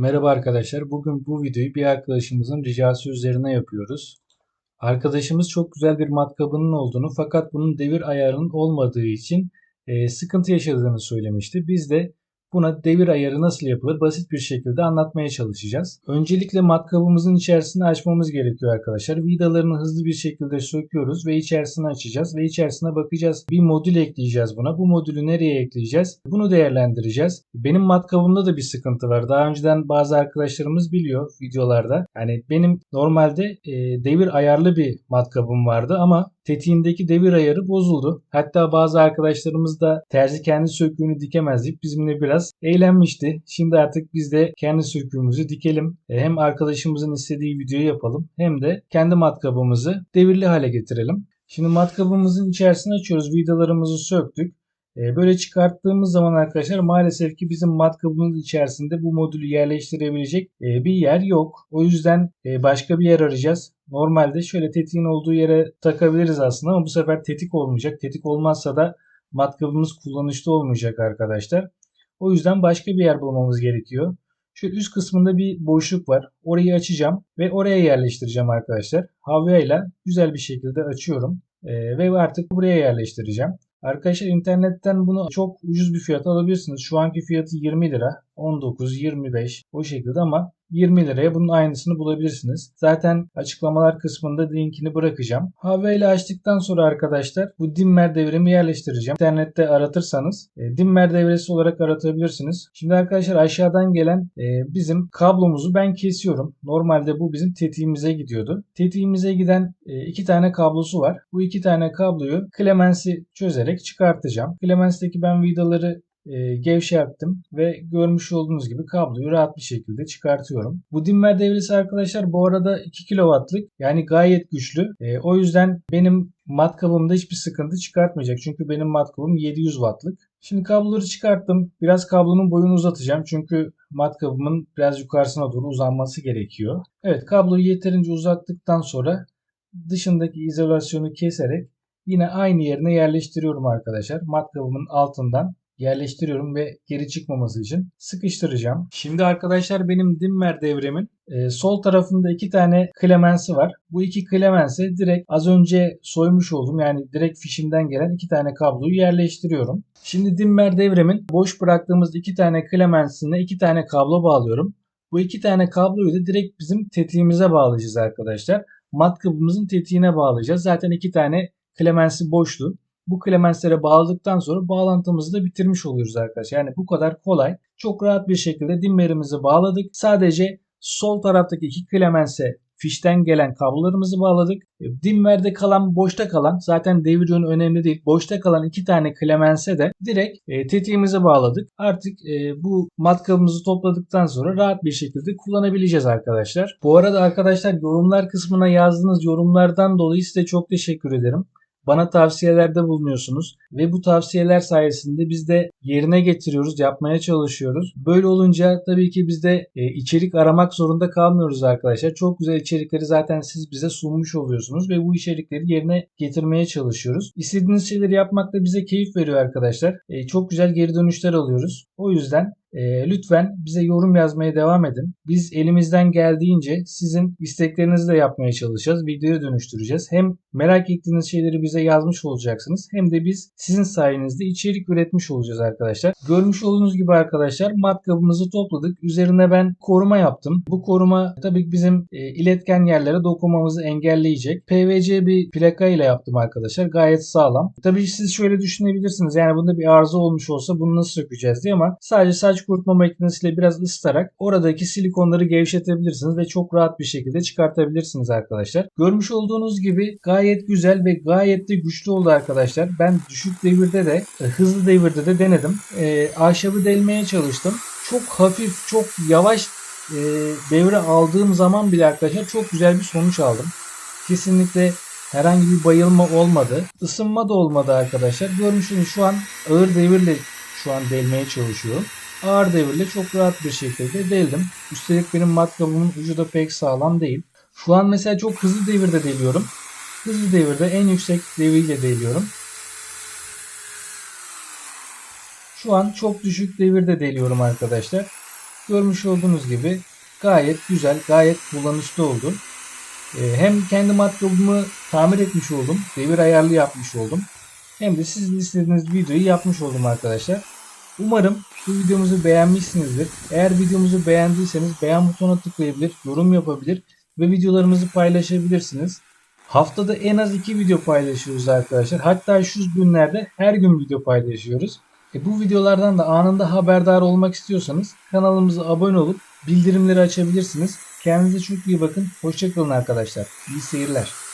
Merhaba arkadaşlar. Bugün bu videoyu bir arkadaşımızın ricası üzerine yapıyoruz. Arkadaşımız çok güzel bir matkabının olduğunu fakat bunun devir ayarının olmadığı için e, sıkıntı yaşadığını söylemişti. Biz de buna devir ayarı nasıl yapılır basit bir şekilde anlatmaya çalışacağız. Öncelikle matkabımızın içerisini açmamız gerekiyor arkadaşlar. Vidalarını hızlı bir şekilde söküyoruz ve içerisini açacağız ve içerisine bakacağız. Bir modül ekleyeceğiz buna. Bu modülü nereye ekleyeceğiz? Bunu değerlendireceğiz. Benim matkabımda da bir sıkıntı var. Daha önceden bazı arkadaşlarımız biliyor videolarda. Yani benim normalde e, devir ayarlı bir matkabım vardı ama tetiğindeki devir ayarı bozuldu. Hatta bazı arkadaşlarımız da terzi kendi söküğünü dikemez deyip bizimle biraz eğlenmişti. Şimdi artık biz de kendi söküğümüzü dikelim. E, Hem arkadaşımızın istediği videoyu yapalım hem de kendi matkabımızı devirli hale getirelim. Şimdi matkabımızın içerisini açıyoruz. Vidalarımızı söktük. E, Böyle çıkarttığımız zaman arkadaşlar maalesef ki bizim matkabımız içerisinde bu modülü yerleştirebilecek e, bir yer yok. O yüzden e, başka bir yer arayacağız. Normalde şöyle tetiğin olduğu yere takabiliriz aslında ama bu sefer tetik olmayacak. Tetik olmazsa da matkabımız kullanışlı olmayacak arkadaşlar. O yüzden başka bir yer bulmamız gerekiyor. Şu üst kısmında bir boşluk var. Orayı açacağım ve oraya yerleştireceğim arkadaşlar. Havyayla güzel bir şekilde açıyorum. E, ve artık buraya yerleştireceğim. Arkadaşlar internetten bunu çok ucuz bir fiyata alabilirsiniz. Şu anki fiyatı 20 lira, 19, 25 o şekilde ama 20 liraya bunun aynısını bulabilirsiniz. Zaten açıklamalar kısmında linkini bırakacağım. Hava ile açtıktan sonra arkadaşlar bu dimmer devremi yerleştireceğim. İnternette aratırsanız e, dimmer devresi olarak aratabilirsiniz. Şimdi arkadaşlar aşağıdan gelen e, bizim kablomuzu ben kesiyorum. Normalde bu bizim tetiğimize gidiyordu. Tetiğimize giden e, iki tane kablosu var. Bu iki tane kabloyu Clemens'i çözerek çıkartacağım. Clemens'teki ben vidaları e, ve görmüş olduğunuz gibi kabloyu rahat bir şekilde çıkartıyorum. Bu dimmer devresi arkadaşlar bu arada 2 kW'lık yani gayet güçlü. E, o yüzden benim matkabımda hiçbir sıkıntı çıkartmayacak. Çünkü benim matkabım 700 wattlık. Şimdi kabloları çıkarttım. Biraz kablonun boyunu uzatacağım. Çünkü matkabımın biraz yukarısına doğru uzanması gerekiyor. Evet kabloyu yeterince uzattıktan sonra dışındaki izolasyonu keserek yine aynı yerine yerleştiriyorum arkadaşlar. Matkabımın altından yerleştiriyorum ve geri çıkmaması için sıkıştıracağım. Şimdi arkadaşlar benim dimmer devremin e, sol tarafında iki tane klemensi var. Bu iki klemense direkt az önce soymuş olduğum yani direkt fişimden gelen iki tane kabloyu yerleştiriyorum. Şimdi dimmer devremin boş bıraktığımız iki tane klemensine iki tane kablo bağlıyorum. Bu iki tane kabloyu da direkt bizim tetiğimize bağlayacağız arkadaşlar. Matkabımızın tetiğine bağlayacağız. Zaten iki tane klemensi boştu bu klemenslere bağladıktan sonra bağlantımızı da bitirmiş oluyoruz arkadaşlar. Yani bu kadar kolay. Çok rahat bir şekilde dimmerimizi bağladık. Sadece sol taraftaki iki klemense fişten gelen kablolarımızı bağladık. Dimmerde kalan, boşta kalan zaten devir yönü önemli değil. Boşta kalan iki tane klemense de direkt e, tetiğimize bağladık. Artık e, bu matkabımızı topladıktan sonra rahat bir şekilde kullanabileceğiz arkadaşlar. Bu arada arkadaşlar yorumlar kısmına yazdığınız yorumlardan dolayı size çok teşekkür ederim bana tavsiyelerde bulunuyorsunuz ve bu tavsiyeler sayesinde biz de yerine getiriyoruz, yapmaya çalışıyoruz. Böyle olunca tabii ki biz de e, içerik aramak zorunda kalmıyoruz arkadaşlar. Çok güzel içerikleri zaten siz bize sunmuş oluyorsunuz ve bu içerikleri yerine getirmeye çalışıyoruz. İstediğiniz şeyleri yapmak da bize keyif veriyor arkadaşlar. E, çok güzel geri dönüşler alıyoruz. O yüzden e, lütfen bize yorum yazmaya devam edin. Biz elimizden geldiğince sizin isteklerinizi de yapmaya çalışacağız. Videoya dönüştüreceğiz. Hem merak ettiğiniz şeyleri bize yazmış olacaksınız hem de biz sizin sayenizde içerik üretmiş olacağız arkadaşlar. Görmüş olduğunuz gibi arkadaşlar matkabımızı topladık. Üzerine ben koruma yaptım. Bu koruma tabii bizim e, iletken yerlere dokunmamızı engelleyecek. PVC bir plaka ile yaptım arkadaşlar. Gayet sağlam. Tabii siz şöyle düşünebilirsiniz. Yani bunda bir arıza olmuş olsa bunu nasıl sökeceğiz diye ama sadece saç kurutma makinesiyle biraz ısıtarak oradaki silikonları gevşetebilirsiniz ve çok rahat bir şekilde çıkartabilirsiniz arkadaşlar. Görmüş olduğunuz gibi gayet güzel ve gayet de güçlü oldu arkadaşlar. Ben düşük devirde de e, hızlı devirde de denedim. E, ahşabı delmeye çalıştım. Çok hafif, çok yavaş e, devre aldığım zaman bile arkadaşlar çok güzel bir sonuç aldım. Kesinlikle herhangi bir bayılma olmadı. Isınma da olmadı arkadaşlar. Görmüşsünüz şu an ağır devirle şu an delmeye çalışıyorum ağır devirle çok rahat bir şekilde deldim. Üstelik benim matkabımın ucu da pek sağlam değil. Şu an mesela çok hızlı devirde deliyorum. Hızlı devirde en yüksek devirle deliyorum. Şu an çok düşük devirde deliyorum arkadaşlar. Görmüş olduğunuz gibi gayet güzel, gayet kullanışlı oldu. Ee, hem kendi matkabımı tamir etmiş oldum. Devir ayarlı yapmış oldum. Hem de sizin istediğiniz videoyu yapmış oldum arkadaşlar. Umarım bu videomuzu beğenmişsinizdir. Eğer videomuzu beğendiyseniz beğen butonuna tıklayabilir, yorum yapabilir ve videolarımızı paylaşabilirsiniz. Haftada en az iki video paylaşıyoruz arkadaşlar. Hatta şu günlerde her gün video paylaşıyoruz. E bu videolardan da anında haberdar olmak istiyorsanız kanalımıza abone olup bildirimleri açabilirsiniz. Kendinize çok iyi bakın. Hoşçakalın arkadaşlar. İyi seyirler.